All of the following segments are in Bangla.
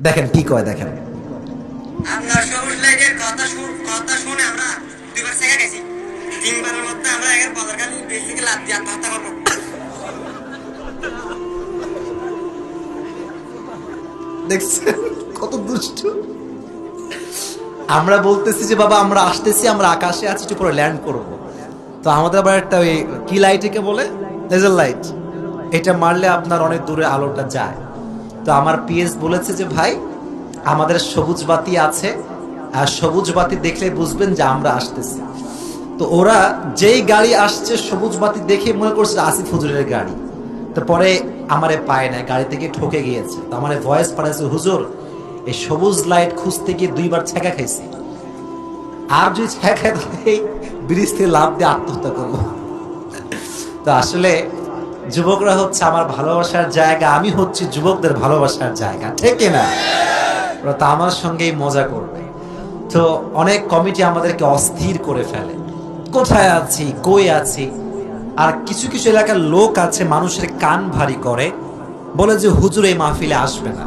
দেখেন কি কয় দেখেন। আমরা সবুজ লাইটের কথা শুন কথা শুনে আমরা দুইবার শেখা গেছি তিনবারের মধ্যে আমরা একের বাজার খালি লাভ দিয়ে আত্মহত্যা করব। দেখছেন? কত দুষ্টু। আমরা বলতেছি যে বাবা আমরা আসতেছি আমরা আকাশে আছি একটু পরে ল্যান্ড করব। তো আমাদের আবার একটা ওই কি লাইট একে বলে? লেজার লাইট এটা মারলে আপনার অনেক দূরে আলোটা যায়। তো আমার পিএস বলেছে যে, ভাই, আমাদের সবুজ বাতি আছে, আর সবুজ বাতি দেখলে বুঝবেন যে আমরা আসতেছি। তো ওরা যেই গাড়ি আসছে, সবুজ বাতি দেখে মনে করছে আসিফ হুজুরের গাড়ি। তো পরে আমারে পায় না গাড়ি থেকে ঠকে গিয়েছে। তো আমারে ভয়েস পাঠাইছে, হুজুর, এই সবুজ লাইট খুঁজতে গিয়ে দুইবার ছেঁকা খাইছি। আর যদি ছেঁকা ব্রিজ থেকে লাভ দিয়ে আত্মহত্যা করব। তো আসলে যুবকরা হচ্ছে আমার ভালোবাসার জায়গা, আমি হচ্ছে যুবকদের ভালোবাসার জায়গা, ঠিক না ওরা তো আমার সঙ্গেই মজা করবে। তো অনেক কমিটি আমাদেরকে অস্থির করে ফেলে। কোথায় আছি? কই আছি? আর কিছু কিছু এলাকার লোক আছে, মানুষের কান ভারী করে, বলে যে, হুজুর, এই মাহফিলে আসবে না।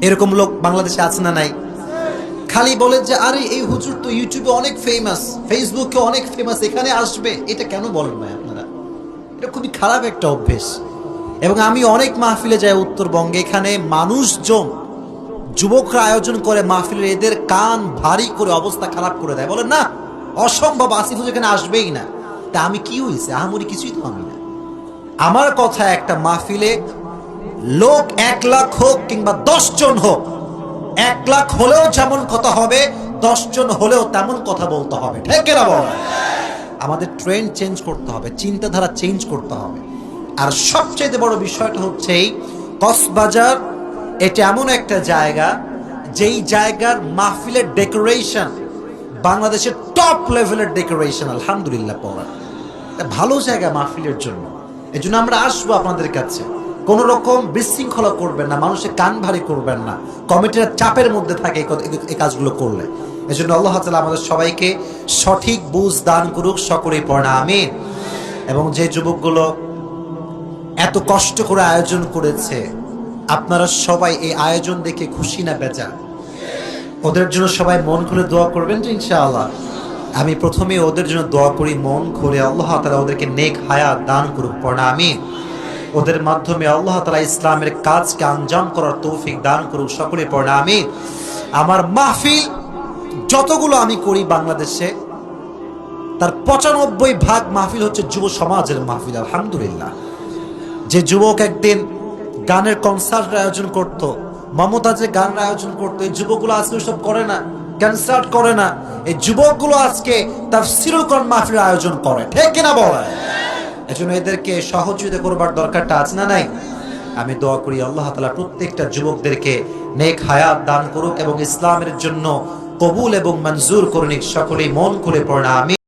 এরকম লোক বাংলাদেশে আছে না নাই? খালি বলে যে, আরে, এই হুজুর তো ইউটিউবে অনেক ফেমাস ফেসবুকে অনেক ফেমাস এখানে আসবে। এটা কেন বলেন ভাই এটা খুবই খারাপ একটা অভ্যেস। এবং আমি অনেক মাহফিলে যাই উত্তরবঙ্গে, এখানে মানুষজন, যুবকরা আয়োজন করে মাহফিলের, এদের কান ভারী করে অবস্থা খারাপ করে দেয়। বলে না, অসম্ভব, আসিফ এখানে আসবেই না। তা আমি কি হয়েছে? আহামরি কিছুই তো আমি না। আমার কথা, একটা মাহফিলে লোক এক লাখ হোক কিংবা দশ জন হোক, এক লাখ হলেও যেমন কথা হবে, দশ জন হলেও তেমন কথা বলতে হবে। ঠিক না বল আমাদের ট্রেন্ড চেঞ্জ করতে হবে, চিন্তাধারা চেঞ্জ করতে হবে। আর সবচেয়ে বড় বিষয়টা হচ্ছে এই কক্সবাজার, এটা এমন একটা জায়গা, যেই জায়গার মাহফিলের ডেকোরেশন বাংলাদেশের টপ লেভেলের ডেকোরেশন আলহামদুলিল্লাহ পড়া। ভালো জায়গা মাহফিলের জন্য। এই জন্য আমরা আসব আপনাদের কাছে। কোন রকম বিশৃঙ্খলা করবেন না, মানুষের কান ভারী করবেন না। কমিটির চাপের মধ্যে থাকে এই কাজগুলো করলে। এই জন্য আল্লাহ তালা আমাদের সবাইকে সঠিক বুঝ দান করুক, সকলেই পড়া, আমিন। এবং যে যুবকগুলো এত কষ্ট করে আয়োজন করেছে, আপনারা সবাই এই আয়োজন দেখে খুশি না বেচা? ওদের জন্য সবাই মন খুলে দোয়া করবেন তো ইনশাআল্লাহ। আমি প্রথমে ওদের জন্য দোয়া করি, মন খুলে আল্লাহ তালা ওদেরকে নেক হায়াত দান করুক, পড়া আমি ওদের মাধ্যমে আল্লাহ তালা ইসলামের কাজকে আঞ্জাম করার তৌফিক দান করুক সকলে পড়া আমি আমার মাহফিল যতগুলো আমি করি বাংলাদেশে, তার পঁচানব্বই ভাগ মাহফিল হচ্ছে যুব সমাজের মাহফিল, আলহামদুলিল্লাহ। যে যুবক একদিন গানের কনসার্ট আয়োজন করত, মমতা যে গানের আয়োজন করতো, এই যুবকগুলো আজকে সব করে না কনসার্ট করে না, এই যুবকগুলো আজকে তার সিরুকন মাহফিল আয়োজন করে, ঠিক কিনা বলে এজন্য এদেরকে সহযোগিতা করবার দরকারটা আছে না নাই? আমি দোয়া করি আল্লাহ তালা প্রত্যেকটা যুবকদেরকে নেক হায়াত দান করুক এবং ইসলামের জন্য কবুল এবং মঞ্জুর করুন সকলেই মন খুলে পড়া আমি